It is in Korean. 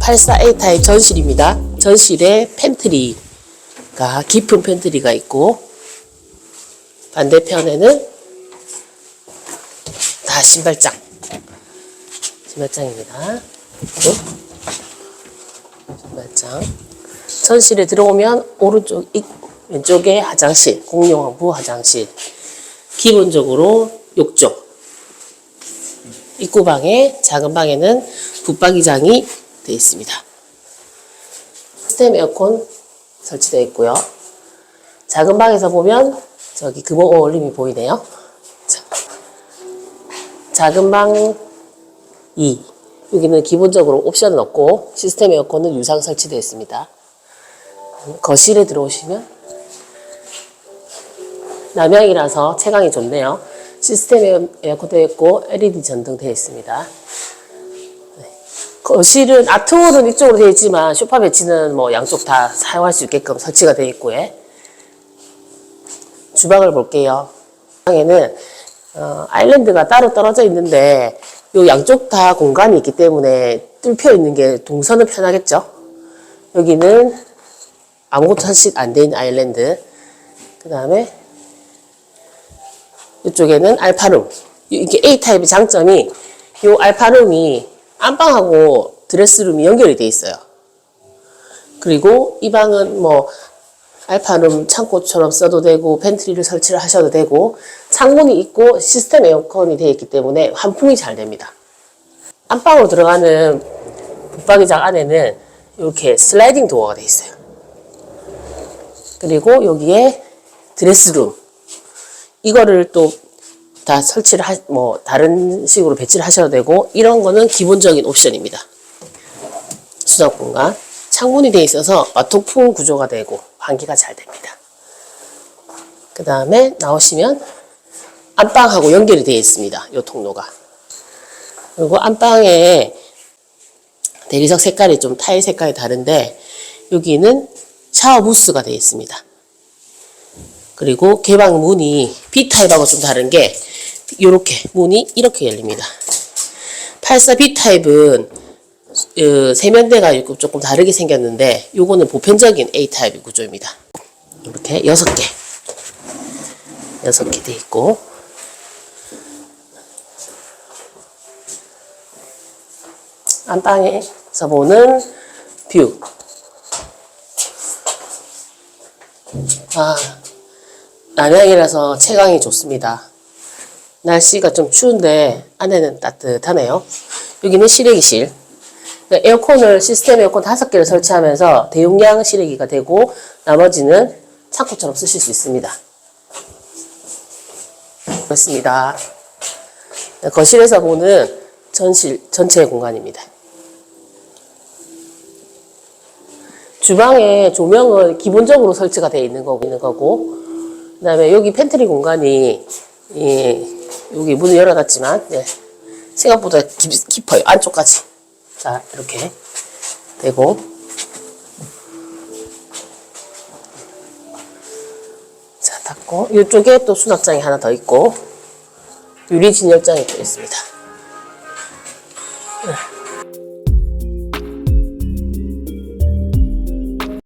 84A 타입 전실입니다. 전실에 팬트리가 깊은 팬트리가 있고 반대편에는 다 신발장. 신발장입니다. 신발장. 전실에 들어오면 오른쪽 입- 왼쪽에 화장실, 공용부 화장실. 기본적으로 욕조. 입구방에 작은 방에는 붙박이장이 되어 있습니다. 시스템 에어컨 설치되어 있고요. 작은 방에서 보면 저기 금호 올림이 보이네요. 자, 작은 방 2. 여기는 기본적으로 옵션은 없고 시스템 에어컨은 유상 설치되어 있습니다. 거실에 들어오시면 남향이라서 채광이 좋네요. 시스템 에어컨 되어 있고 LED 전등 되어 있습니다. 네. 거실은 아트홀은 이쪽으로 되어 있지만 소파 배치는 뭐 양쪽 다 사용할 수 있게끔 설치가 되어 있고요. 주방을 볼게요. 주방에는 어, 아일랜드가 따로 떨어져 있는데 요 양쪽 다 공간이 있기 때문에 뚫혀 있는 게 동선은 편하겠죠. 여기는 아무것도 한식 안돼 있는 아일랜드. 그 다음에 이쪽에는 알파룸. 이게 A 타입의 장점이 요 알파룸이 안방하고 드레스룸이 연결이 돼 있어요. 그리고 이 방은 뭐 알파룸 창고처럼 써도 되고 팬트리를 설치를 하셔도 되고 창문이 있고 시스템 에어컨이 되어 있기 때문에 환풍이 잘 됩니다. 안방으로 들어가는 붙박이장 안에는 이렇게 슬라이딩 도어가 되어 있어요. 그리고 여기에 드레스룸 이거를 또 다 설치를 하, 뭐 다른 식으로 배치를 하셔도 되고 이런 거는 기본적인 옵션입니다. 수납 공간 창문이 되어 있어서 마통풍 구조가 되고 환기가 잘 됩니다. 그 다음에 나오시면 안방하고 연결이 되어 있습니다. 이 통로가. 그리고 안방에 대리석 색깔이 좀 타일 색깔이 다른데 여기는 샤워 부스가 되어 있습니다. 그리고 개방 문이 B타입하고 좀 다른 게 이렇게 문이 이렇게 열립니다. 84 B타입은 어, 세면대가 조금 다르게 생겼는데 요거는 보편적인 A타입 구조입니다. 이렇게 여섯 개 여섯 개돼 있고 안방에서 보는 뷰. 아, 남양이라서 채광이 좋습니다. 날씨가 좀 추운데 안에는 따뜻하네요. 여기는 실외기실. 그러니까 에어컨을 시스템 에어컨 다섯 개를 설치하면서 대용량 실외기가 되고 나머지는 창고처럼 쓰실 수 있습니다. 그렇습니다. 거실에서 보는 전실 전체 공간입니다. 주방에 조명은 기본적으로 설치가 되어 있는 거고, 그다음에 여기 팬트리 공간이 예, 여기 문을 열어놨지만 예, 생각보다 깊, 어요. 안쪽까지. 자 이렇게 되고. 자 닫고. 이쪽에 또 수납장이 하나 더 있고 유리 진열장이 또 있습니다. 예.